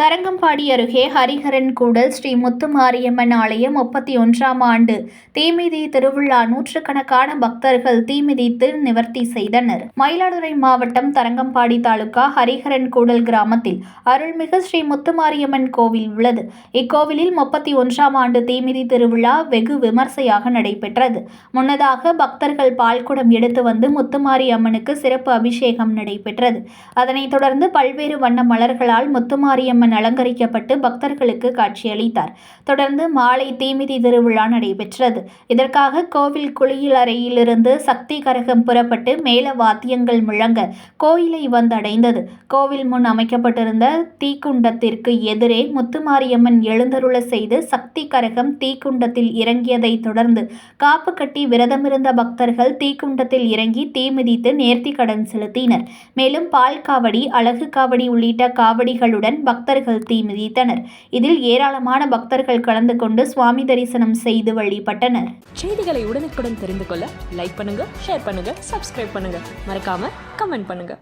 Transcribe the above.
தரங்கம்பாடி அருகே ஹரிஹரன் கூடல் ஸ்ரீ முத்துமாரியம்மன் ஆலயம் முப்பத்தி ஒன்றாம் ஆண்டு. தீமிதி திருவிழா நூற்றுக்கணக்கான பக்தர்கள் தீமிதித்து நிவர்த்தி செய்தனர். மயிலாடுதுறை மாவட்டம் தரங்கம்பாடி தாலுகா ஹரிஹரன் கூடல் கிராமத்தில் அருள்மிகு ஸ்ரீ முத்துமாரியம்மன் கோவில் உள்ளது. இக்கோவிலில் முப்பத்தி ஒன்றாம் ஆண்டு தீமிதி திருவிழா வெகு விமர்சையாக நடைபெற்றது. முன்னதாக பக்தர்கள் பால்குடம் எடுத்து வந்து முத்துமாரி அம்மனுக்கு சிறப்பு அபிஷேகம் நடைபெற்றது. அதனைத் தொடர்ந்து பல்வேறு வண்ண மலர்களால் முத்துமாரியம்மன் அலங்கரிக்கப்பட்டு பக்தர்களுக்கு காட்சியளித்தார். தொடர்ந்து மாலை தீமிதி திருவிழா நடைபெற்றது. இதற்காக கோவில் குளியல் அறையிலிருந்து சக்தி கரகம் புறப்பட்டு மேல வாத்தியங்கள் முழங்க கோயிலை வந்தடைந்தது. கோவில் முன் அமைக்கப்பட்டிருந்த தீக்குண்டத்திற்கு எதிரே முத்துமாரியம்மன் எழுந்தருள செய்து சக்தி கரகம் தீக்குண்டத்தில் இறங்கியதை தொடர்ந்து காப்பு கட்டி விரதமிருந்த பக்தர்கள் தீக்குண்டத்தில் இறங்கி தீ மிதித்து நேர்த்தி கடன் செலுத்தினர். மேலும் பால் காவடி அழகு காவடி உள்ளிட்ட காவடிகளுடன் பக்தர்கள் தீ மிதித்தனர் இதில் ஏராளமான பக்தர்கள் கலந்து கொண்டு சுவாமி தரிசனம் செய்து வழிபட்டனர். செய்திகளை உடனுக்குடன் தெரிந்து கொள்ள லைக் பண்ணுங்க ஷேர் பண்ணுங்க சப்ஸ்கிரைப் பண்ணுங்க. மறக்காம கமெண்ட் பண்ணுங்க.